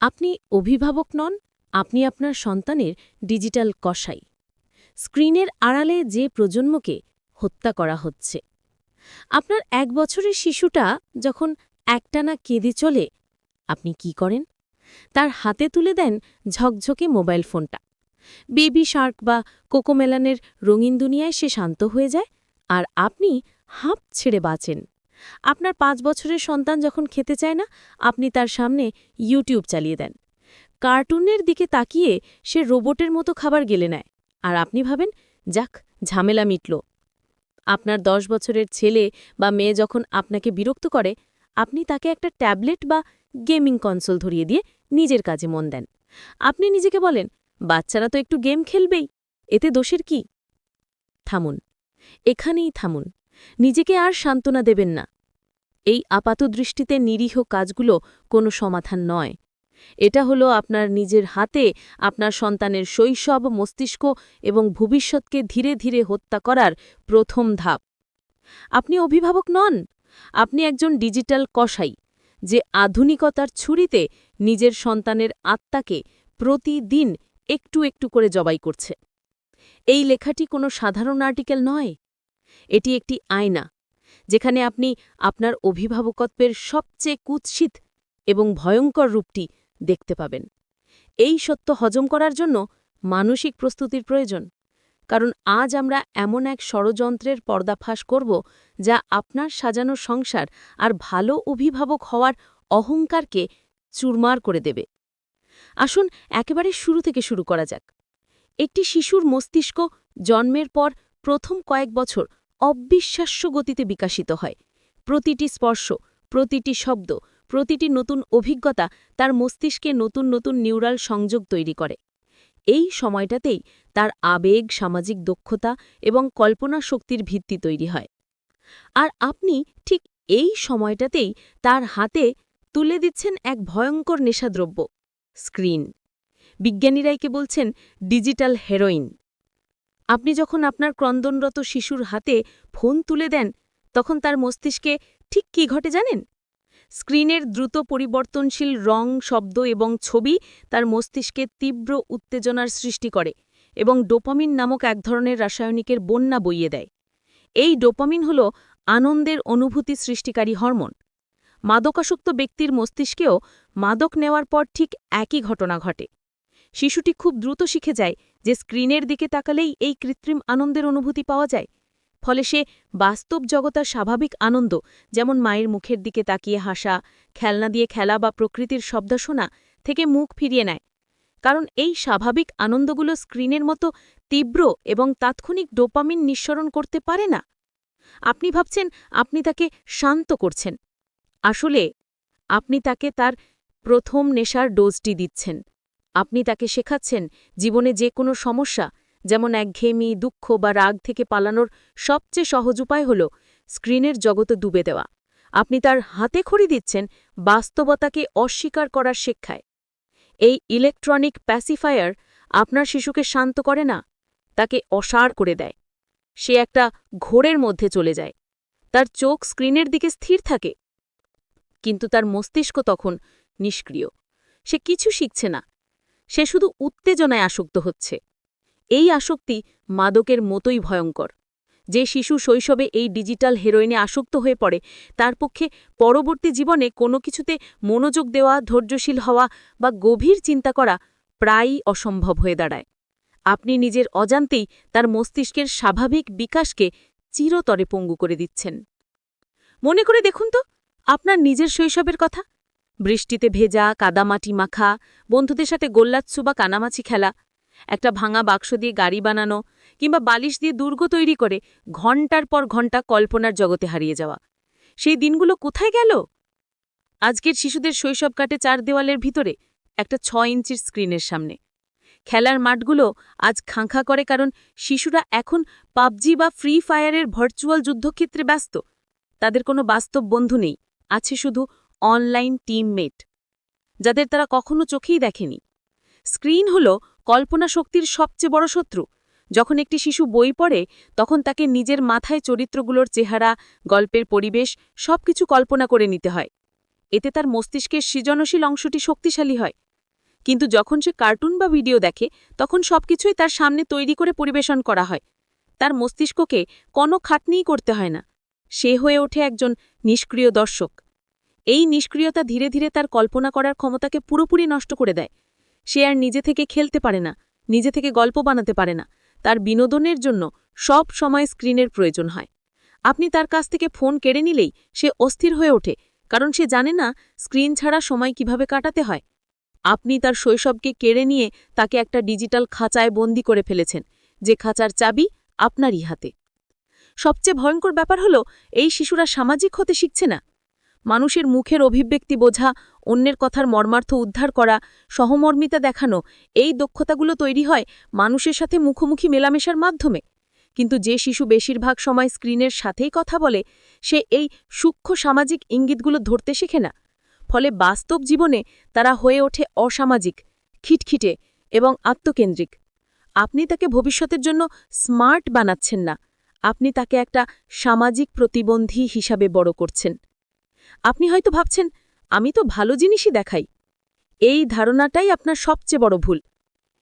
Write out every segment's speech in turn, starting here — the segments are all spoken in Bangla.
আপনি অভিভাবক নন, আপনি আপনার সন্তানের ডিজিটাল কসাই। স্ক্রিনের আড়ালে যে প্রজন্মকে হত্যা করা হচ্ছে। আপনার এক বছরের শিশুটা যখন একটানা কেঁদে চলে, আপনি কি করেন? তার হাতে তুলে দেন ঝকঝকে মোবাইল ফোনটা। বেবি শার্ক বা কোকোমেলানের রঙিন দুনিয়ায় সে শান্ত হয়ে যায়, আর আপনি হাঁপ ছেড়ে বাঁচেন। আপনার পাঁচ বছরের সন্তান যখন খেতে চায় না, আপনি তার সামনে ইউটিউব চালিয়ে দেন। কার্টুনের দিকে তাকিয়ে সে রোবটের মতো খাবার গেলে নেয়। আর আপনি ভাবেন, যাক, ঝামেলা মিটল। আপনার দশ বছরের ছেলে বা মেয়ে যখন আপনাকে বিরক্ত করে, আপনি তাকে একটা ট্যাবলেট বা গেমিং কনসোল ধরিয়ে দিয়ে নিজের কাজে মন দেন। আপনি নিজেকে বলেন, বাচ্চারা তো একটু গেম খেলবেই, এতে দোষের কি? থামুন। এখানেই থামুন। নিজেকে আর সান্ত্বনা দেবেন না। এই আপাতদৃষ্টিতে নিরীহ কাজগুলো কোনো সমাধান নয়। এটা হলো আপনার নিজের হাতে আপনার সন্তানের শৈশব, মস্তিষ্ক এবং ভবিষ্যৎকে ধীরে ধীরে হত্যা করার প্রথম ধাপ। আপনি অভিভাবক নন। আপনি একজন ডিজিটাল কসাই, যে আধুনিকতার ছুরিতে নিজের সন্তানের আত্মাকে প্রতিদিন একটু একটু করে জবাই করছে। এই লেখাটি কোনো সাধারণ আর্টিকেল নয়। এটি একটি আয়না, যেখানে আপনি আপনার অভিভাবকত্বের সবচেয়ে কুৎসিত এবং ভয়ঙ্কর রূপটি দেখতে পাবেন। এই সত্য হজম করার জন্য মানসিক প্রস্তুতির প্রয়োজন, কারণ আজ আমরা এমন এক ষড়যন্ত্রের পর্দাফাঁস করব যা আপনার সাজানো সংসার আর ভালো অভিভাবক হওয়ার অহংকারকে চুরমার করে দেবে। আসুন একেবারে শুরু থেকে শুরু করা যাক। একটি শিশুর মস্তিষ্ক জন্মের পর প্রথম কয়েক বছর অবিশ্বাস্য গতিতে বিকাশিত হয়। প্রতিটি স্পর্শ, প্রতিটি শব্দ, প্রতিটি নতুন অভিজ্ঞতা তার মস্তিষ্কে নতুন নতুন নিউরাল সংযোগ তৈরি করে। এই সময়টাতেই তার আবেগ, সামাজিক দক্ষতা এবং কল্পনা শক্তির ভিত্তি তৈরি হয়। আর আপনি ঠিক এই সময়টাতেই তার হাতে তুলে দিচ্ছেন এক ভয়ঙ্কর নেশাদ্রব্য, স্ক্রিন। বিজ্ঞানীরা একে বলছেন, ডিজিটাল হেরোইন। আপনি যখন আপনার ক্রন্দনরত শিশুর হাতে ফোন তুলে দেন, তখন তার মস্তিষ্কে ঠিক কি ঘটে জানেন? স্ক্রিনের দ্রুত পরিবর্তনশীল রং, শব্দ এবং ছবি তার মস্তিষ্কে তীব্র উত্তেজনার সৃষ্টি করে এবং ডোপামিন নামক এক ধরনের রাসায়নিকের বন্যা বইয়ে দেয়। এই ডোপামিন হল আনন্দের অনুভূতি সৃষ্টিকারী হরমোন। মাদকাসক্ত ব্যক্তির মস্তিষ্কেও মাদক নেওয়ার পর ঠিক একই ঘটনা ঘটে। শিশুটি খুব দ্রুত শিখে যায় যে স্ক্রিনের দিকে তাকালেই এই কৃত্রিম আনন্দের অনুভূতি পাওয়া যায়। ফলে সে বাস্তব জগতার স্বাভাবিক আনন্দ, যেমন মায়ের মুখের দিকে তাকিয়ে হাসা, খেলনা দিয়ে খেলা বা প্রকৃতির শব্দ শোনা থেকে মুখ ফিরিয়ে নেয়। কারণ এই স্বাভাবিক আনন্দগুলো স্ক্রিনের মতো তীব্র এবং তাৎক্ষণিক ডোপামিন নিঃসরণ করতে পারে না। আপনি ভাবছেন, আপনি তাকে শান্ত করছেন। আসলে আপনি তাকে তার প্রথম নেশার ডোজটি দিচ্ছেন। আপনি তাকে শেখাচ্ছেন জীবনে যে কোনো সমস্যা, যেমন একঘেয়েমি, দুঃখ বা রাগ থেকে পালানোর সবচেয়ে সহজ উপায় হল স্ক্রিনের জগতে ডুবে দেওয়া। আপনি তার হাতে খড়ি দিচ্ছেন বাস্তবতাকে অস্বীকার করার শিক্ষায়। এই ইলেকট্রনিক প্যাসিফায়ার আপনার শিশুকে শান্ত করে না, তাকে অসার করে দেয়। সে একটা ঘোরের মধ্যে চলে যায়। তার চোখ স্ক্রিনের দিকে স্থির থাকে। কিন্তু তার মস্তিষ্ক তখন নিষ্ক্রিয়। সে কিছু শিখছে না। সে শুধু উত্তেজনায় আসক্ত হচ্ছে। এই আসক্তি মাদকের মতোই ভয়ঙ্কর। যে শিশু শৈশবে এই ডিজিটাল হেরোইনে আসক্ত হয়ে পড়ে, তার পক্ষে পরবর্তী জীবনে কোনো কিছুতে মনোযোগ দেওয়া, ধৈর্যশীল হওয়া বা গভীর চিন্তা করা প্রায়ই অসম্ভব হয়ে দাঁড়ায়। আপনি নিজের অজান্তেই তার মস্তিষ্কের স্বাভাবিক বিকাশকে চিরতরে পঙ্গু করে দিচ্ছেন। মনে করে দেখুন তো, আপনার নিজের শৈশবের কথা। বৃষ্টিতে ভেজা, কাদামাটি মাখা, বন্ধুদের সাথে গোল্লাচ্ছু বা কানামাছি খেলা, একটা ভাঙা বাক্স দিয়ে গাড়ি বানানো কিংবা বালিশ দিয়ে দুর্গ তৈরি করে ঘণ্টার পর ঘণ্টা কল্পনার জগতে হারিয়ে যাওয়া। সেই দিনগুলো কোথায় গেল? আজকের শিশুদের শৈশব কাটে চার দেওয়ালের ভিতরে, একটা ছ ইঞ্চির স্ক্রিনের সামনে। খেলার মাঠগুলো আজ খাঁখা করে কারণ শিশুরা এখন পাবজি বা ফ্রি ফায়ারের ভার্চুয়াল যুদ্ধক্ষেত্রে ব্যস্ত। তাদের কোনো বাস্তব বন্ধু নেই, আছে শুধু অনলাইন টিমমেট যাদের তারা কখনো চোখেই দেখেনি। স্ক্রিন হল কল্পনা শক্তির সবচেয়ে বড় শত্রু। যখন একটি শিশু বই পড়ে, তখন তাকে নিজের মাথায় চরিত্রগুলোর চেহারা, গল্পের পরিবেশ, সবকিছু কল্পনা করে নিতে হয়। এতে তার মস্তিষ্কের সৃজনশীল অংশটি শক্তিশালী হয়। কিন্তু যখন সে কার্টুন বা ভিডিও দেখে, তখন সবকিছুই তার সামনে তৈরি করে পরিবেশন করা হয়। তার মস্তিষ্ককে কোনো খাটনিই করতে হয় না। সে হয়ে ওঠে একজন নিষ্ক্রিয় দর্শক। এই নিষ্ক্রিয়তা ধীরে ধীরে তার কল্পনা করার ক্ষমতাকে পুরোপুরি নষ্ট করে দেয়। সে আর নিজে থেকে খেলতে পারে না, নিজে থেকে গল্প বানাতে পারে না। তার বিনোদনের জন্য সব সময় স্ক্রিনের প্রয়োজন হয়। আপনি তার কাছ থেকে ফোন কেড়ে নিলেই সে অস্থির হয়ে ওঠে, কারণ সে জানে না স্ক্রিন ছাড়া সময় কীভাবে কাটাতে হয়। আপনি তার শৈশবকে কেড়ে নিয়ে তাকে একটা ডিজিটাল খাঁচায় বন্দি করে ফেলেছেন, যে খাঁচার চাবি আপনারই হাতে। সবচেয়ে ভয়ঙ্কর ব্যাপার হলো, এই শিশুরা সামাজিক হতে শিখছে না। মানুষের মুখের অভিব্যক্তি বোঝা, অন্যের কথার মর্মার্থ উদ্ধার করা, সহমর্মিতা দেখানো, এই দক্ষতাগুলো তৈরি হয় মানুষের সাথে মুখোমুখি মেলামেশার মাধ্যমে। কিন্তু যে শিশু বেশিরভাগ সময় স্ক্রিনের সাথেই কথা বলে, সে এই সূক্ষ্ম সামাজিক ইঙ্গিতগুলো ধরতে শেখে না। ফলে বাস্তব জীবনে তারা হয়ে ওঠে অসামাজিক, খিটখিটে এবং আত্মকেন্দ্রিক। আপনি তাকে ভবিষ্যতের জন্য স্মার্ট বানাচ্ছেন না। আপনি তাকে একটা সামাজিক প্রতিবন্ধী হিসাবে বড় করছেন। আপনি হয়তো ভাবছেন, আমি তো ভালো জিনিসই দেখাই। এই ধারণাটাই আপনার সবচেয়ে বড় ভুল।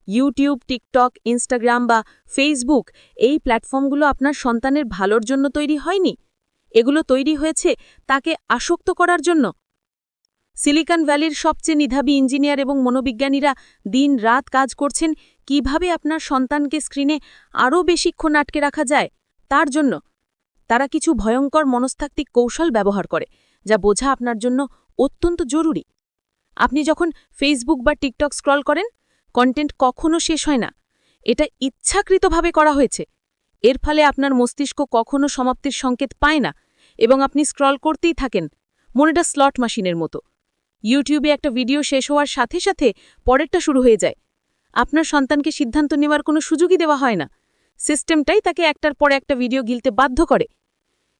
ইউটিউব, টিকটক, ইনস্টাগ্রাম বা ফেসবুক, এই প্ল্যাটফর্মগুলো আপনার সন্তানের ভালোর জন্য তৈরি হয়নি। এগুলো তৈরি হয়েছে তাকে আসক্ত করার জন্য। সিলিকন ভ্যালির সবচেয়ে নিধাবী ইঞ্জিনিয়ার এবং মনোবিজ্ঞানীরা দিন রাত কাজ করছেন কীভাবে আপনার সন্তানকে স্ক্রিনে আরও বেশিক্ষণ আটকে রাখা যায়, তার জন্য। তারা কিছু ভয়ঙ্কর মনস্তাত্ত্বিক কৌশল ব্যবহার করে। যা বোঝা আপনার জন্য অত্যন্ত জরুরি। আপনি যখন ফেসবুক বা টিকটক স্ক্রল করেন কন্টেন্ট কখনো শেষ হয় না। এটা ইচ্ছাকৃতভাবে করা হয়েছে। এর ফলে আপনার মস্তিষ্ক কখনো সমাপ্তির সংকেত পায় না এবং আপনি স্ক্রল করতেই থাকেন, মনেটা স্লট মেশিনের মতো। ইউটিউবে একটা ভিডিও শেষ হওয়ার সাথে সাথে পরেরটা শুরু হয়ে যায়। আপনার সন্তানকে সিদ্ধান্ত নেওয়ার কোনো সুযোগই দেওয়া হয় না। সিস্টেমটাই তাকে একটার পর একটা ভিডিও গিলতে বাধ্য করে।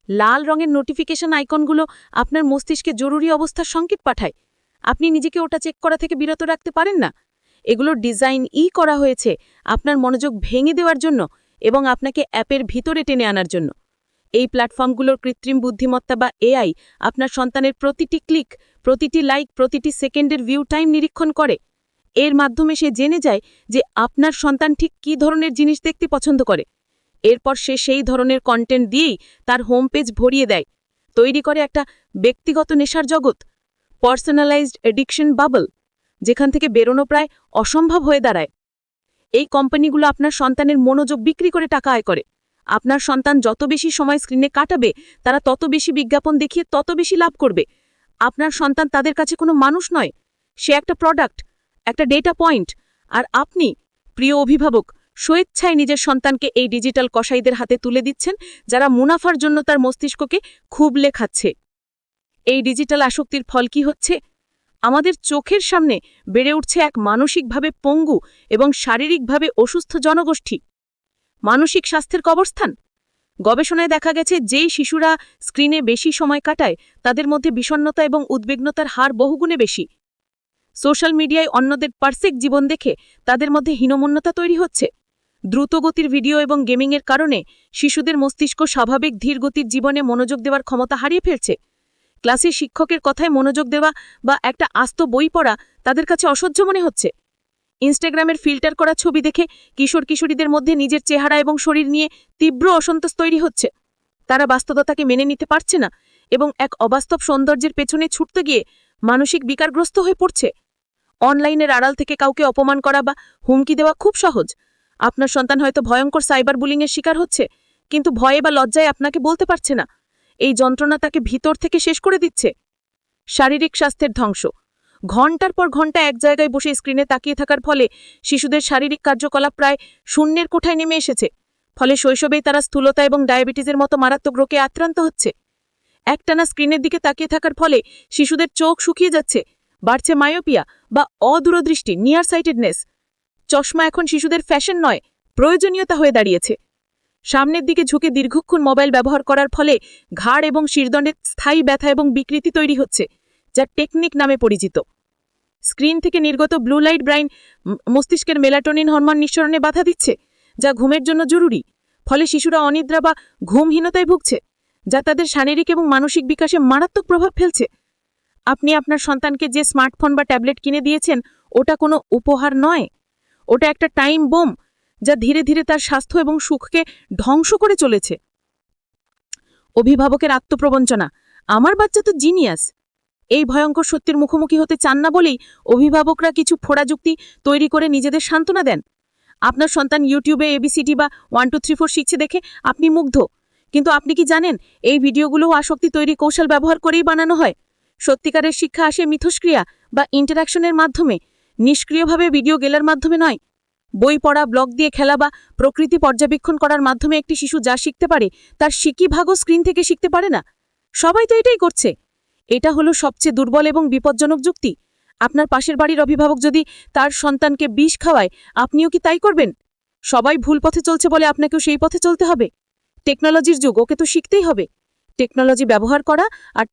লাল রঙের নোটিফিকেশন আইকনগুলো আপনার মস্তিষ্কে জরুরি অবস্থার সংকেত পাঠায়। আপনি নিজেকে ওটা চেক করা থেকে বিরত রাখতে পারেন না। এগুলোর ডিজাইন ই করা হয়েছে আপনার মনোযোগ ভেঙে দেওয়ার জন্য এবং আপনাকে অ্যাপের ভিতরে টেনে আনার জন্য। এই প্ল্যাটফর্মগুলোর কৃত্রিম বুদ্ধিমত্তা বা এআই আপনার সন্তানের প্রতিটি ক্লিক প্রতিটি লাইক প্রতিটি সেকেন্ডের ভিউ টাইম নিরীক্ষণ করে। এর মাধ্যমে সে জেনে যায় যে আপনার সন্তান ঠিক কী ধরনের জিনিস দেখতে পছন্দ করে। এরপর সে সেই ধরনের কন্টেন্ট দিয়েই তার হোম পেজ ভরিয়ে দেয়। তৈরি করে একটা ব্যক্তিগত নেশার জগৎ পার্সোনালাইজড এডিকশন বাবল যেখান থেকে বেরোনো প্রায় অসম্ভব হয়ে দাঁড়ায়। এই কোম্পানিগুলো আপনার সন্তানের মনোযোগ বিক্রি করে টাকা আয় করে। আপনার সন্তান যত বেশি সময় স্ক্রিনে কাটাবে, তারা তত বেশি বিজ্ঞাপন দেখিয়ে তত বেশি লাভ করবে। আপনার সন্তান তাদের কাছে কোনো মানুষ নয়। সে একটা প্রোডাক্ট একটা ডেটা পয়েন্ট আর আপনি প্রিয় অভিভাবক স্বেচ্ছায় নিজের সন্তানকে এই ডিজিটাল কসাইদের হাতে তুলে দিচ্ছেন, যারা মুনাফার জন্য তার মস্তিষ্ককে খুবলে খাচ্ছে এই ডিজিটাল আসক্তির ফল কি হচ্ছে? আমাদের চোখের সামনে বেড়ে উঠছে এক মানসিকভাবে পঙ্গু এবং শারীরিকভাবে অসুস্থ জনগোষ্ঠী। মানসিক স্বাস্থ্যের কবরস্থান? গবেষণায় দেখা গেছে, যেই শিশুরা স্ক্রিনে বেশি সময় কাটায়, তাদের মধ্যে বিষণ্ণতা এবং উদ্বিগ্নতার হার বহুগুণে বেশি। সোশ্যাল মিডিয়ায় অন্যদের পারফেক্ট জীবন দেখে তাদের মধ্যে হীনমন্যতা তৈরি হচ্ছে। দ্রুতগতির ভিডিও এবং গেমিংয়ের কারণে শিশুদের মস্তিষ্ক স্বাভাবিক ধীরগতির জীবনে মনোযোগ দেওয়ার ক্ষমতা হারিয়ে ফেলছে। ক্লাসে শিক্ষকের কথায় মনোযোগ দেওয়া বা একটা আস্ত বই পড়া তাদের কাছে অসহ্য মনে হচ্ছে। ইনস্টাগ্রামের ফিল্টার করা ছবি দেখে কিশোর কিশোরীদের মধ্যে নিজের চেহারা এবং শরীর নিয়ে তীব্র অসন্তোষ তৈরি হচ্ছে। তারা বাস্তবতাকে মেনে নিতে পারছে না এবং এক অবাস্তব সৌন্দর্যের পেছনে ছুটতে গিয়ে মানসিক বিকারগ্রস্ত হয়ে পড়ছে। অনলাইনের আড়াল থেকে কাউকে অপমান করা বা হুমকি দেওয়া খুব সহজ। আপনার সন্তান হয়তো ভয়ঙ্কর সাইবার বুলিংয়ের শিকার হচ্ছে, কিন্তু ভয়ে বা লজ্জায় আপনাকে বলতে পারছে না। এই যন্ত্রণা তাকে ভিতর থেকে শেষ করে দিচ্ছে। শারীরিক স্বাস্থ্যের ধ্বংস। ঘণ্টার পর ঘণ্টা এক জায়গায় বসে স্ক্রিনে তাকিয়ে থাকার ফলে শিশুদের শারীরিক কার্যকলাপ প্রায় শূন্যের কোঠায় নেমে এসেছে। ফলে শৈশবেই তারা স্থূলতা এবং ডায়াবেটিসের মতো মারাত্মক রোগে আক্রান্ত হচ্ছে। একটানা স্ক্রিনের দিকে তাকিয়ে থাকার ফলে শিশুদের চোখ শুকিয়ে যাচ্ছে, বাড়ছে মায়োপিয়া বা অদূরদৃষ্টি নিয়ার সাইটেডনেস চশমা এখন শিশুদের ফ্যাশন নয়, প্রয়োজনীয়তা হয়ে দাঁড়িয়েছে। সামনের দিকে ঝুঁকে দীর্ঘক্ষণ মোবাইল ব্যবহার করার ফলে ঘাড় এবং শিরদণ্ডের স্থায়ী ব্যথা এবং বিকৃতি তৈরি হচ্ছে, যা টেকনিক নামে পরিচিত। স্ক্রিন থেকে নির্গত ব্লু লাইট ব্রাইন মস্তিষ্কের মেলাটোনিন হরমোন নিঃসরণে বাধা দিচ্ছে, যা ঘুমের জন্য জরুরি। ফলে শিশুরা অনিদ্রা বা ঘুমহীনতায় ভুগছে, যা তাদের শারীরিক এবং মানসিক বিকাশে মারাত্মক প্রভাব ফেলছে। আপনি আপনার সন্তানকে যে স্মার্টফোন বা ট্যাবলেট কিনে দিয়েছেন, ওটা কোনো উপহার নয়। ওটা একটা টাইম বোম যা ধীরে ধীরে তার স্বাস্থ্য এবং সুখকে ধ্বংস করে চলেছে। অভিভাবকের আত্মপ্রবঞ্চনা, আমার বাচ্চা তো জিনিয়াস এই ভয়ঙ্কর সত্যের মুখোমুখি হতে চান না বলেই অভিভাবকরা কিছু ফোড়া যুক্তি তৈরি করে নিজেদের সান্ত্বনা দেন। আপনার সন্তান ইউটিউবে এবিসিডি বা ওয়ান টু থ্রি ফোর শিখছে দেখে আপনি মুগ্ধ। কিন্তু আপনি কি জানেন, এই ভিডিওগুলোও আসক্তি তৈরি কৌশল ব্যবহার করেই বানানো হয়? সত্যিকারের শিক্ষা আসে মিথস্ক্রিয়া বা ইন্টারাকশনের মাধ্যমে। নিষ্ক্রিয়ভাবে ভিডিও গেলার মাধ্যমে নয়। বই পড়া, ব্লগ দিয়ে খেলা বা প্রকৃতি পর্যবেক্ষণ করার মাধ্যমে একটি শিশু যা শিখতে পারে, তার শিকি ভাগও স্ক্রিন থেকে শিখতে পারে না। সবাই তো এটাই করছে। এটা হলো সবচেয়ে দুর্বল এবং বিপজ্জনক যুক্তি। আপনার পাশের বাড়ির অভিভাবক যদি তার সন্তানকে বিষ খাওয়ায়, আপনিও কি তাই করবেন? সবাই ভুল পথে চলছে বলে আপনাকেও সেই পথে চলতে হবে। টেকনোলজির যুগ, ওকে তো শিখতেই হবে। টেকনোলজি ব্যবহার করা আর